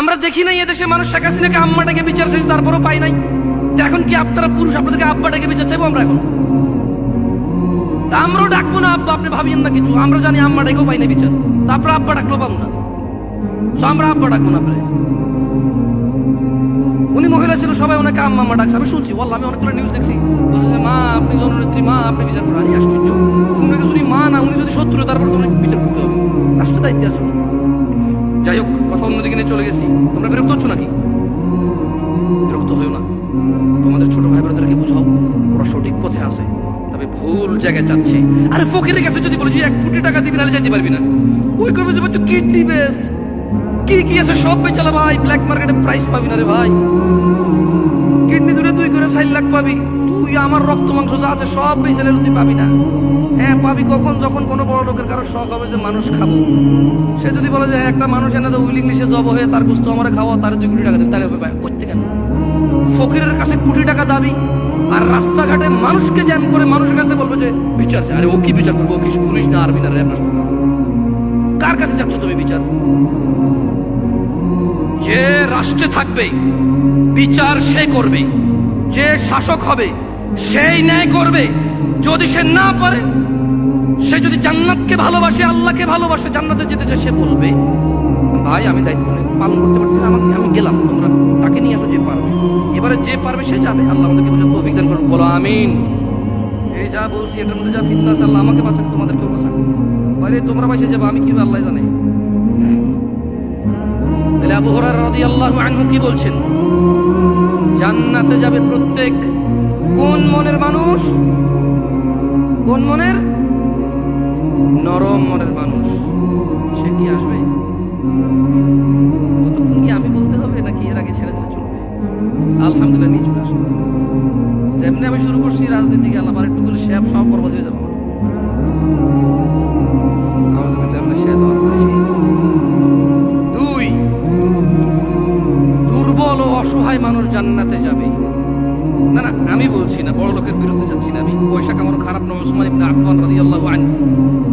আমরা দেখি নাই এদেশে মানুষ শেখ হাসিনাকে আম্মাটাকে বিচার চাইছে, তারপরও পাই নাই। তো এখন কি আপনারা পুরুষ, আপনাদেরকে আব্বাটাকে বিচার চাইব আমরা এখন? তা আমরাও ডাকবো না আব্বা, আপনি ভাবিয়েন না কিছু। আমরা জানি আম্মাটাকেও পাই না বিচার। তারপর আব্বা ডাকলেও পাবো না আমরা আব্বা ডাকবো না উনি মহিলা ছিল, সবাই ওনাকে আম্মা আম্মা ডাকছে। আমি শুনছি বললাম আমি অনেকগুলো নিউজ দেখছি। বলছে মা, আপনি জননেত্রী, মা, আপনি বিচার করেন। আরে, আশ্চর্য। উনাকে যদি মা না, উনি যদি শত্রু, তারপর তোমাকে বিচার করতে হবে। রাষ্ট্র দায়িত্বে আছে যাই হোক, কথা অন্যদিকে নিয়ে চলে গেছি। তোমরা বিরক্ত হচ্ছ নাকি? বিরক্ত হইও না। তোমাদের ছোট ভাই বোনদেরকে বুঝাও? ওরা সঠিক পথে আছে, তবে ভুল জায়গায় যাচ্ছে। আরে ফকিরের কাছে যদি বলি যে এক কোটি টাকা দিবি, তাহলে যেতে পারবি না। ওই করবে যে তুই কিডনি বেস। কি কি আছে, সব বেচালা ভাই। ব্ল্যাক মার্কেটে প্রাইস পাবি না রে ভাই। কিডনি করে চার লাখ পাবি। তুই আমার রক্ত, মাংস যা আছে সব বেচালে তুই পাবি না। হ্যাঁ পাবি কখন? যখন কোনো বড় লোকের কারও শখ হবে যে মানুষ খাব। সে যদি বলে যে একটা মানুষ এনে তো উইল ইংলিশে জব হয়ে তার গুস্ত আমার খাওয়া তার দুই কোটি টাকা দেবে। তাহলে হবে করতে কেন? ফকিরের কাছে কোটি টাকা দাবি, আর রাস্তাঘাটে মানুষকে জ্যাম করে মানুষের কাছে বলবে যে, বিচার। আরে ও কি বিচার করব? কি পুলিশ না আর্মি না র্যাব না কার কাছে যাচ্ছ তুমি বিচার? যে রাষ্ট্রে থাকবে, বিচার সে করবে। যে শাসক হবে, সেই ন্যায় করবে। যদি সে না পারে, সে যদি জান্নাতকে ভালোবাসে, আল্লাহকে ভালোবাসে, জান্নাতে যেতে চায়, সে বলবে, ভাই, আমি দায়িত্ব পালন করতে পারছি না আমাকে আমি গেলাম, তোমরা তাকে নিয়ে আসো যে পারবে। এবারে যে পারবে, সে যাবে। আল্লাহ আমাদেরকে বুঝে তৌফিক করুন, বলো আমিন। এই যা বলছি, এটার মধ্যে যা ফিতনা আছে, আল্লাহ আমাকে বাঁচাক, তোমাদেরকেও বাঁচাক। বাইরে তোমরা বাইসে যাবে, আমি কি হবে আল্লাহ জানে? তাহলে আবু হুরায়রা রাদিয়াল্লাহু আনহু কি বলছেন? জান্নাতে যাবে প্রত্যেক। কোন মনের মানুষ? কোন মনের? নরম মনের মানুষ। সে কি আসবে? কতক্ষণ কি আমি বলতে হবে নাকি এর আগে ছেড়ে দিলে চলবে? আলহামদুলিল্লাহ, নিয়ে চলে আসবে যেমনি আমি শুরু করছি রাজনীতিকে আল্লাহ আর একটু বলে সব সব বরবাদ হয়ে যাবে। বলছি না, বড় লোকের বিরুদ্ধে যাচ্ছি না। আমি পয়সা কামানো খারাপ না ওসমান ইবনে আফফান রাদিয়াল্লাহু আনহু।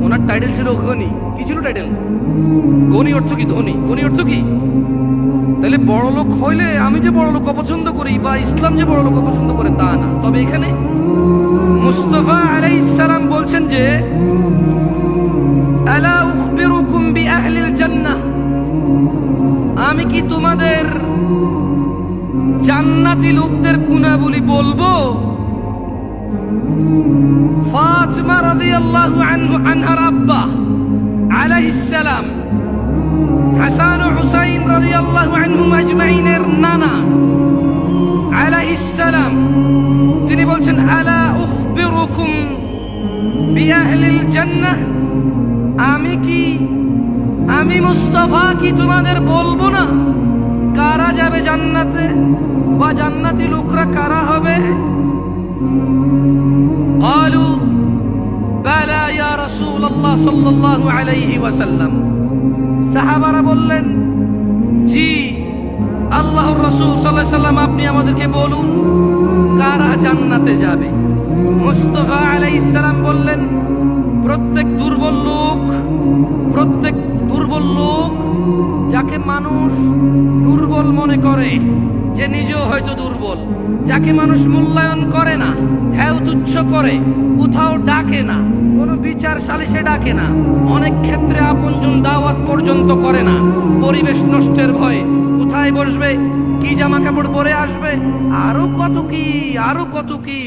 ওনার টাইটেল ছিল গনি কি ছিল টাইটেল গনি অর্থ কি? ধনী। গনি অর্থ কি? তাহলে বড় লোক হইলে আমি যে বড় লোক অপছন্দ করি বা ইসলাম যে বড় লোক অপছন্দ করে তা না। তবে এখানে মুস্তফা আলাইহিস সালাম বলছেন যে জান্নাতি লোকদের গুণাবলী বলব? ফাতিমা রাদিয়াল্লাহু আনহু, আনহার আব্বা, আলাইহিস সালাম, হাসান ও হুসাইন রাদিয়াল্লাহু আনহুম আজমাইনের নানা, আলাইহিস সালাম, তিনি বলছেন, আলা উখবিরুকুম বিআহলিল জান্নাহ? আমি কি, আমি মুস্তাফা কি তোমাদের বলব না? কারা যাবে জান্নাতে বা জান্নাতি লোকরা কারা হবে قالوا بلى يا رسول الله صلى الله عليه وسلم সাহাবারা বললেন জি আল্লাহর রাসূল সাল্লাল্লাহু আলাইহি সাল্লাম আপনি আমাদেরকে বলুন কারা জান্নাতে যাবে মুস্তাফা আলাইহিস সালাম বললেন প্রত্যেক দুর্বল লোক প্রত্যেক দুর্বল লোক যাকে মানুষ দুর্বল মনে করে, যে নিজেও হয়তো দুর্বল, যাকে মানুষ মূল্যায়ন করে না হ্যাঁ তুচ্ছ করে, কোথাও ডাকে না, কোনো বিচার সালিশে ডাকে না, অনেক ক্ষেত্রে আপনজন দাওয়াত পর্যন্ত করে না, পরিবেশ নষ্টের ভয়ে। কোথায় বসবে? কি জামা কাপড় পরে আসবে? আরও কত কি, আরও কত কি?